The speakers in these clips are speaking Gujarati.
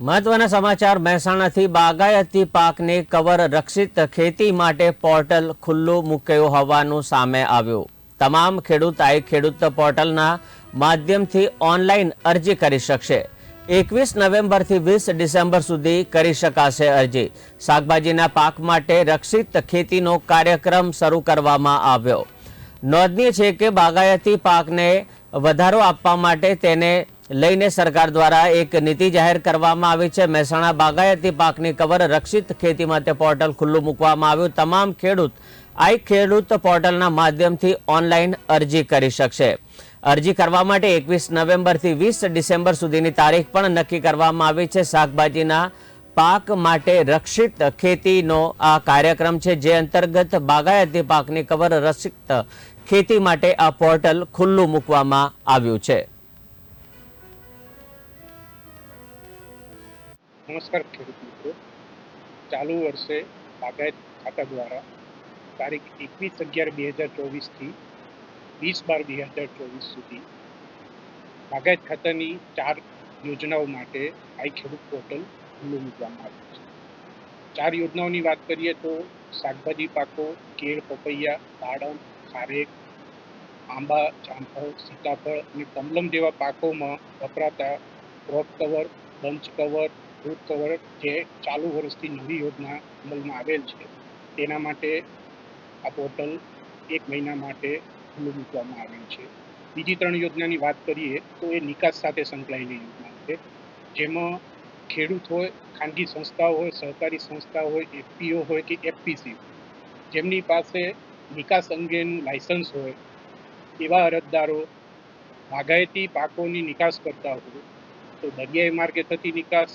મહત્વના સમાચાર, મહેસાણાથી બાગાયતી પાકને કવર રક્ષિત ખેતી માટે પોર્ટલ ખુલ્લું મૂક્યું હોવાનું સામે આવ્યું. તમામ ખેડૂત આઈ ખેડૂત પોર્ટલના માધ્યમથી ઓનલાઈન અરજી કરી શકશે. એકવીસ નવેમ્બરથી વીસ ડિસેમ્બર સુધી કરી શકાશે અરજી. શાકભાજીના પાક માટે રક્ષિત ખેતીનો કાર્યક્રમ શરૂ કરવામાં આવ્યો. નોંધનીય છે કે બાગાયતી પાકને વધારો આપવા માટે તેને લઈને સરકાર દ્વારા એક નીતિ જાહેર કરવામાં આવી છે. મહેસાણા બાગાયતી પાકની કવર રક્ષિત ખેતી માટે પોર્ટલ ખુલ્લું મૂકવામાં આવ્યું. તમામ ખેડૂત, આઈ ખેડૂત પોર્ટલના માધ્યમથી ઓનલાઈન અરજી કરી શકશે. અરજી કરવા માટે એકવીસ નવેમ્બરથી વીસ ડિસેમ્બર સુધીની તારીખ પણ નક્કી કરવામાં આવી છે. શાકભાજીના પાક માટે રક્ષિત ખેતીનો આ કાર્યક્રમ છે, જે અંતર્ગત બાગાયતી પાકની કવર રક્ષિત ખેતી માટે આ પોર્ટલ ખુલ્લું મૂકવામાં આવ્યું છે. નમસ્કાર ખેડૂત મિત્રો. ચાલુ વર્ષે બાગાયત ખાતા દ્વારા તારીખ એકવીસ અગિયાર બે હજાર ચોવીસથી વીસ બાર બે હજાર ચોવીસ સુધી બાગાયત ખાતાની ચાર યોજનાઓ માટે આઈ ખેડૂત પોર્ટલ ખુલ્લું મૂકવામાં આવ્યું છે. ચાર યોજનાઓની વાત કરીએ તો શાકભાજી પાકો, કેળ, પપૈયા દાડમ ખારેક, આંબા, જામફળ, સીતાફળ અને કમલમ જેવા પાકોમાં વપરાતા crop cover bunch cover fruit cover જે ચાલુ વર્ષથી નવી યોજના અમલમાં આવેલ છે, તેના માટે આ પોર્ટલ એક મહિના માટે ખુલ્લું મૂકવામાં આવેલ છે. બીજી ત્રણ યોજનાની વાત કરીએ તો એ નિકાસ સાથે સંકળાયેલી યોજના છે, જેમાં ખેડૂત હોય, ખાનગી સંસ્થાઓ હોય, સહકારી સંસ્થા હોય, એફપીઓ હોય કે એફપીસી જેમની પાસે નિકાસ અંગેનું લાયસન્સ હોય, એવા અરજદારો બાગાયતી પાકોની નિકાસ કરતા હોય, તો દરિયાઈ માર્ગે થતી નિકાસ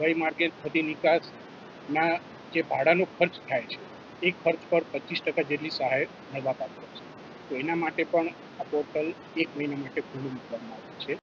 હવાઈ માર્ગે થતી નિકાસના જે ભાડાનો ખર્ચ થાય છે, એ ખર્ચ પર પચીસ ટકા જેટલી સહાય મળવાપાત્ર છે. તો એના માટે પણ આ પોર્ટલ એક મહિના માટે ખુલ્લું મૂકવામાં આવ્યું છે.